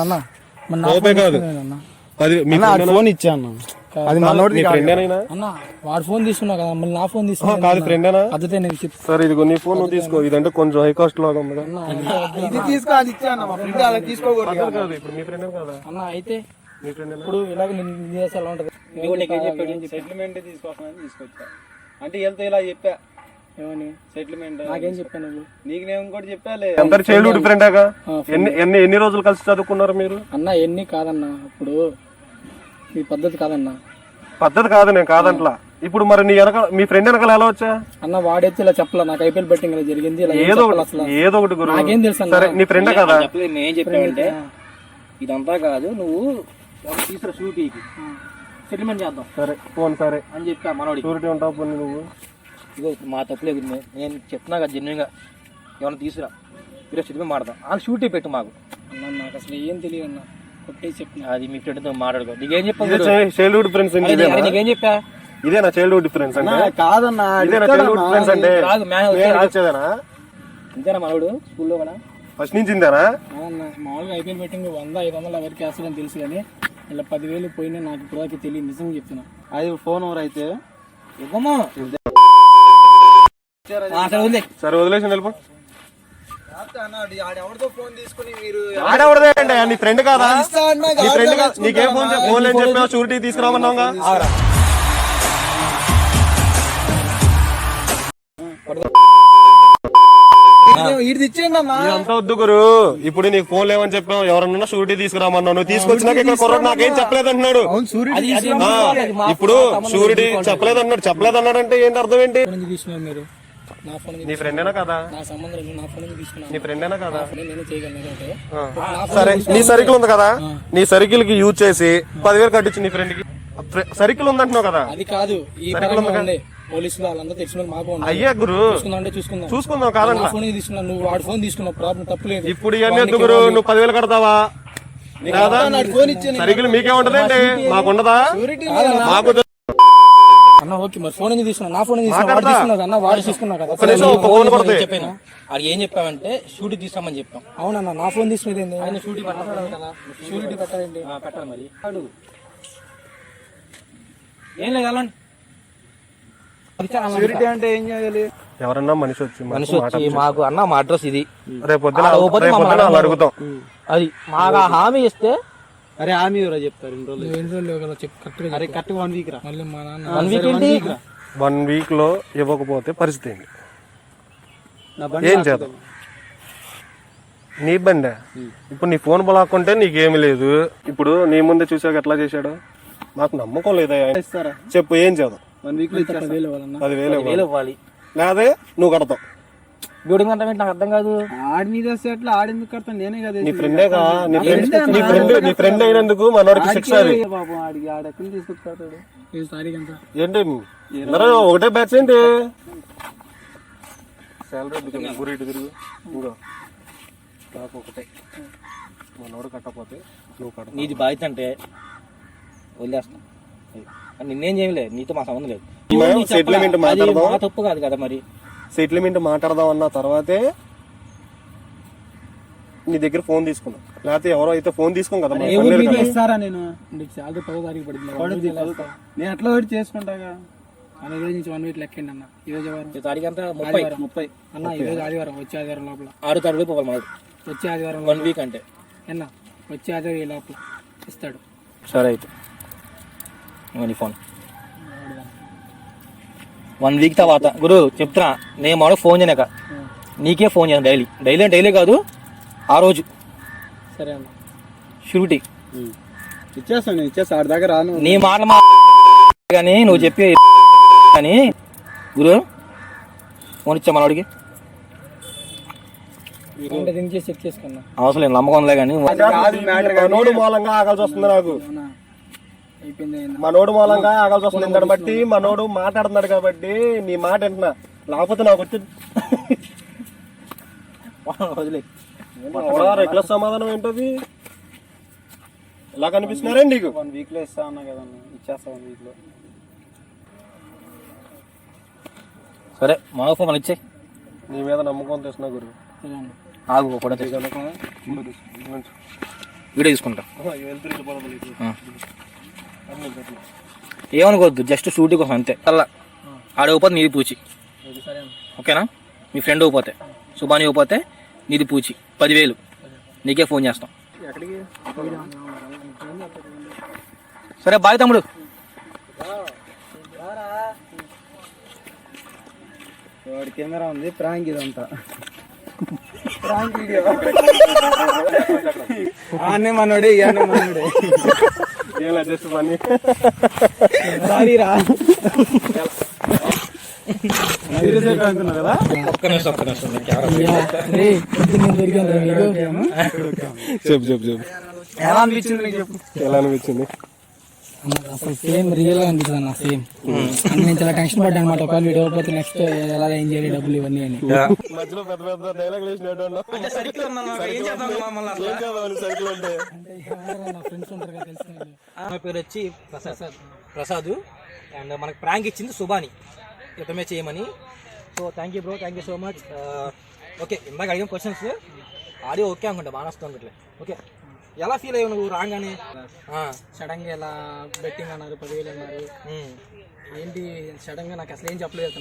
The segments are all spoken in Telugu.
అన్న ఫోన్ కాదు. ఇచ్చా అన్న. అది? అన్న వాడు తీసుకున్నా కదా మళ్ళీ నా ఫోన్ ఆ, తీసుకున్నా కాదు ఫ్రెండేనా? పద్ధతి నేను చెప్తాను సరే ఇదిగో నీ ఫోన్ తీసుకో. ఇదంటే కొంచెం హై కాస్ట్ లాగా ఉంది కదా. ఇది తీసుకో అది ఇచ్చా అన్న మా ఫ్రెండ్ అలా తీసుకోకూడదు కాదు. ఇప్పుడు మీ ఫ్రెండ్ కదా? అన్న అయితే మీ ఫ్రెండ్ ఇప్పుడు ఇలాగ నేను చేస్తే ఎలా ఉంటది? సెటిల్మెంట్ తీసుకోవాలని తీసుకొచ్చా అంటే వెళ్తే ఇలా చెప్పా. ఏమని? సెటిల్మెంట్ నాకేం చెప్పాను నువ్వు? నీకు నేను ఇంకోటి చెప్పాలే. ఎంత చైల్డ్హుడ్ ఫ్రెండాగా ఎన్ని ఎన్ని ఎన్ని రోజులు కలిసి చదువుకున్నారు మీరు? అన్న ఎన్ని కాదన్న ఇప్పుడు ఈ పద్ధతి కాదన్న. పద్ధతి కాదు నేను కాదంట్లా. ఇప్పుడు మరి నీ వెనక మీ ఫ్రెండ్ వెనకాల ఎలా వచ్చా? అన్న వాడైతే ఇలా చెప్పాల నాకు ఐపీఎల్ బెట్టింగ్ ఇలా జరిగింది ఇలా ఏదో అసలు? ఏదో ఒకటి గురు నాకేం తెలుసు సరే నీ ఫ్రెండే కదా? నేను ఏం చెప్పానంటే ఇదంతా కాదు నువ్వు తీసుకురా షూటీకి సెటిల్మెంట్ చేద్దాం. సరే ఫోన్ సరే. అని చెప్పా మనోడికి. షూరిటీ ఉంటావు పోనీ నువ్వు ఇదిగో మా తప్పులేదు నే- నేను చెప్తున్నా కదా జెన్యున్గా ఏమన్నా తీసుకురా. ఈరోజు సెటిల్మెంట్ మాడదాం ఆ షూటీ పెట్టు మాకు. అన్న నాకు అసలు ఏం తెలియదు అన్న. కొట్టేసి చెప్తున్నా అది మీ ఫ్రెండ్తో మాట్లాడుకో. నీకేం చెప్పా ఇదే చైల్డ్హుడ్ ఫ్రెండ్స్ నీకేం చెప్పా? ఇదేనా చైల్డ్హుడ్ ఫ్రెండ్స్ అంటే? కాదన్న ఇదేనా చైల్డ్హుడ్ ఫ్రెండ్స్ అంటే? రాదు మ్యాన్ మనోడు స్కూల్లో కూడా? ఫస్ట్ నుంచి అవునన్న మామూలుగా ఐపీఎల్ బెట్టింగ్ వంద ఐదు వందలు ఎవరికి వేస్తారని తెలుసు కానీ ఇలా పదివేలు పోయినా నాకు ఇప్పటిదాకా తెలియదు. నిజంగా చెప్తున్నా. అది ఫోన్ ఓవర్ అయితే. ఇవ్వమా? సరే వదిలే. సరే వదిలేసి వెళ్ళిపో. నీ ఫ్రెండ్ కాదా? నీ ఫ్రెండ్ కాదా నీకేం ఫోన్ ఫోన్ లేని చెప్పినా షూరిటీ తీసుకురామన్నావుగా? ఇది ఇచ్చేయండి అన్న. ఇదంతా వద్దు గురు. ఇప్పుడు నీకు ఫోన్ లేవని చెప్పావు ఎవరన్నా షూరిటీ తీసుకురామన్నావు. నువ్వు తీసుకొచ్చినాక ఇక్కడ కుర్రోడు నాకేం చెప్పలేదు అంటున్నాడు ఇప్పుడు షూరిటీ చెప్పలేదు అన్నాడు చెప్పలేదు అన్నాడు అంటే ఏంటి అర్థం ఏంటి? మీరు? నా ఫోన్ నీ ఫ్రెండేనా కదా? నా సంబంధం లేదు నా ఫోన్ తీసుకున్నాను. నీ ఫ్రెండేనా కదా? నేను చేయగలను అంటే. సరే నీ సర్కిల్ ఉంది కదా? నీ సర్కిల్కి యూజ్ చేసి పదివేలు కట్టించి నీ ఫ్రెండ్కి. సర్కిల్ ఉందంటున్నావు కదా? అది కాదు ఈ పరంగా ఉంది? పోలీసులు వాళ్ళందరూ తెలిసిన వాళ్ళు మాకు అయ్యా గురు. చూసుకుందాం. అంటే చూసుకుందాం చూసుకుందాం నా కాదన్నా ఫోన్ నువ్వు వాడి ఫోన్ తీసుకున్నావు ప్రాబ్లం తప్పులేదు ఇప్పుడు ఇవన్నీ ఎందుకు గురు? నువ్వు పదివేలు కడతావా? కాదా? సర్కిల్ మీకే ఉంటదండి. మాకుండదా? మాకు తె- అన్న ఓకే మరి ఫోన్ తీసుకున్నా నా ఫోన్ తీసుకున్నా వాడు తీసుకున్నావు అన్న వాడు తీసుకున్నావు కదా. చెప్పాను? అది ఏం చెప్పావంటే షూటీ తీసామని చెప్పాం. అవునన్న నా ఫోన్ తీసుకునేది ఏంది? ఆయన షూటీ పెట్టాలి కదా. షూరిటీ పెట్టాలండి ఆ, పెట్టాలి మరి. అడుగు ఏం లేదు సూర్యుడి అంటే ఏం చేయాలి? ఎవరన్నా మనిషి వచ్చి మాకు మనిషి వచ్చి మాకు అన్న మా అడ్రస్ ఇది. రేపు పొద్దున అడుగుతాం. అది. మాకు హామీ ఇస్తే అరే ఆమె ఎవరో చెప్తారు? రెండు రోజులు ఎన్ని రోజులు చెప్పు కరెక్ట్గా అరే కరెక్ట్ వన్ వీక్ రా. మళ్ళీ మా నాన్న వన్ వీక్ ఏంటి? వన్ వీక్లో ఇవ్వకపోతే పరిస్థితి ఏంటి? నా బండి ఏం చేద్దాం? నీ బండే? ఇప్పుడు నీ ఫోన్ బ్లాక్ ఉంటే నీకేమి లేదు. ఇప్పుడు నీ ముందే చూసాక ఎట్లా చేశాడు? మాకు నమ్మకం లేదా ఇస్తారా? చెప్పు ఏం చేద్దాం? వన్ వీక్లో పదివేలు ఇవ్వాలి. లేదే నువ్వు కడతావు. బ్యూటింగ్ అంటే నాకు అర్థం కాదు. ఆడి మీద వస్తే ఎట్లా? ఆడెందుకు కడతాను నేనే కదా నీ ఫ్రెండేగా నీ ఫ్రెండ్ నీ ఫ్రెండ్ నీ ఫ్రెండ్ అయినందుకు మనోడికి శిక్ష అది. పాపం ఆడికి? ఆడెక్కడి తీసుకొచ్చాడు ఈ తారీఖు ఎంత ఏంటి? అందరూ ఒకటే బ్యాచ్ ఏంటి? శాలరీ గురి ఇటు తిరుగు. ఇంకో. నాకు ఒకటే. మనోడు కట్టకపోతే నువ్వు కడతావు. నీది బాధ్యత అంటే వదిలేస్తాం. అది నిన్నేం చేయలే? నీతో మా సంబంధం లేదు. మా తప్పు కాదు కదా మరి. సెటిల్మెంట్ మాట్లాడదాం అన్న తర్వాతే నీ దగ్గర ఫోన్ తీసుకున్నాం. లేకపోతే ఎవరో అయితే ఫోన్ తీసుకోం కదా. ఇస్తారా నేను? నీకు శాలరీ పదో తారీఖు పడింది. నేను ఒకటి చేసుకుంటాగా. ఈ రోజు నుంచి వన్ వీక్ లెక్కండి అన్న. ఈ రోజు తారీఖు అంతా ముప్పై. ముప్పై. అన్న ఈ రోజు ఆదివారం వచ్చే ఆదివారం లోపల. ఆరు తారీఖు పోవాలి మనకు వచ్చే ఆదివారం వన్ వీక్ అంటే. అన్న వచ్చే ఆదివారం ఈ లోపల. ఇస్తాడు. సరే అయితే. ఫోన్ వన్ వీక్ తర్వాత. గురు చెప్తున్నా. నేను మాడు ఫోన్ చేయనాక నీకే ఫోన్ చేయాలి డైలీ డైలీ అంటే డైలీ కాదు ఆ రోజు. సరే అన్న. షూరిటీ. ఇచ్చేస్తాను ఇచ్చేస్తా. ఆడి దగ్గర రాను. నీ మాట మా కానీ నువ్వు చెప్పే కానీ గురు ఫోన్ ఇచ్చా మనవాడికి అవసరం లేదు నమ్మకం ఉందిలే కానీ. మూలంగా ఆగాల్సి వస్తుంది నాకు? మనోడు మూలంగా ఆగాల్సి వస్తుంది. దాన్ని బట్టి మనోడు మాట్లాడుతున్నాడు కాబట్టి నీ మాట వింటున్నా. లేకపోతే నాకు వచ్చి వదిలే. రెగ్యులర్ సమాధానం ఏంటది? ఎలా కనిపిస్తున్నారండి నీకు? వన్ వీక్లో ఇస్తా అన్నా కదా ఇచ్చేస్తా వన్ వీక్లో. సరే మా ఫోన్ మన ఇచ్చే నీ మీద నమ్మకం తెస్తున్నా గురు. ఆగు కూడా వీడియో తీసుకుంటా. ఏమనుకోవద్దు జస్ట్ షూట్ కోసం అంతే. అలా. ఆడకపోతే నీది పూచి. ఓకేనా? మీ ఫ్రెండ్ ఇవ్వకపోతే సుబాని ఇవ్వకపోతే నీది పూచి. పదివేలు. నీకే ఫోన్ చేస్తాం. సరే బాయ్ తమ్ముడు. వాడి కెమెరా ఉంది ప్రాంక్ ఇదంతా. Prank video. ఆనే మనోడే ఇవన్నీ మనోడే. ఏలా జస్ట్ పని చెప్పు చెప్పు చెప్పు. ఎలా అనిపించింది ఎలా అనిపించింది? అసలు సేమ్ రియల్గా అనిపిస్తుంది అన్న సేమ్ నేను చాలా టెన్షన్ పడ్డా అనమాట ఒకవేళ వీడియో పోతే నెక్స్ట్ ఎలా ఏం చేయాలి డబ్బులు ఇవన్నీ అని. మధ్యలో పెద్ద పెద్ద డైలాగ్ వేసినట్టు సైకిల్ అంటే నా ఫ్రెండ్స్ ఉంటారు కదా తెలిసిన వాళ్ళు. ఆమె పేరు వచ్చి ప్రసాద్ ప్రసాద్. అండ్ మనకు ప్రాంక్ ఇచ్చింది సుబాని. ఇతమే చేయమని. So thank you bro thank you so much okay ఇందాక అడిగిన క్వశ్చన్స్ ఆడియో ఓకే అనుకుంటా బాగా వస్తుంది ఓకే ఎలా ఫీల్ అయ్యావు నువ్వు రాగానే? ఆ, సడన్గా ఇలా బెట్టింగ్ అన్నారు పదివేలు అన్నారు. ఏంటి సడన్గా నాకు అసలు ఏం చెప్పలేదు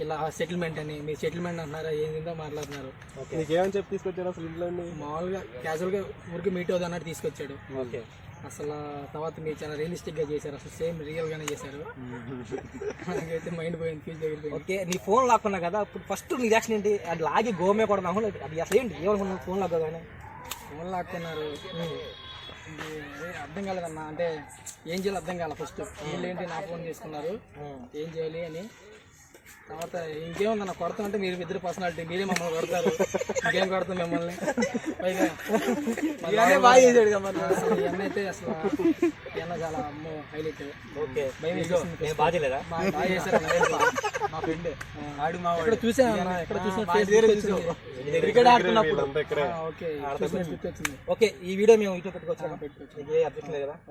ఇలా సెటిల్మెంట్ అని మీ సెటిల్మెంట్ అంటున్నారా ఏందో మాట్లాడుతున్నారు. నీకేమని చెప్పి తీసుకొచ్చారు అసలు ఇంట్లో మామూలుగా క్యాజువల్గా ఊరికి మీట్ అవుతుంది అన్నట్టు తీసుకొచ్చాడు. ఓకే. అసలు తర్వాత మీరు చాలా రియలిస్టిక్గా చేశారు. అసలు సేమ్ రియల్ గానే చేశారు. నాకైతే మైండ్ పోయింది ఫీజ్ దగ్గర ఓకే నీ ఫోన్ లాక్కున్నా కదా ఇప్పుడు ఫస్ట్ నీ రియాక్షన్ ఏంటి? అది లాగి గోమే కూడా అది అసలు ఏంటి ఏమనుకున్నావు? ఫోన్ లాగ్గానే ఫోన్ లాక్కున్నారు. అర్థం కాలేదన్న అంటే ఏం చేయాలి అర్థం కాలే ఫస్ట్. వీళ్ళు ఏంటి నా ఫోన్ తీసుకున్నారు ఏం చేయాలి అని తర్వాత ఇంకేముందన్న కొడతాం అంటే మీరు ఇద్దరు పర్సనాలిటీ మీరే మమ్మల్ని కొడతారు. ఇంకేం కొడతాం మిమ్మల్ని? పైగా బాగా చేశాడు అయితే అసలు ఇవన్నీ చాలా అమ్మో హైలైట్ ఓకే. బాగా చేశారు. మా ఫ్రెండ్ ఆడు మా ఇక్కడ చూసాను అన్న, ఎక్కడ చూసిన క్రికెట్ ఆడుతున్నప్పుడు. ఓకే. ఓకే ఈ వీడియో మేము ఇటు పెట్టుకోవచ్చు పెట్టుకోవచ్చు. ఏ అబ్జెక్షన్ లేదు కదా?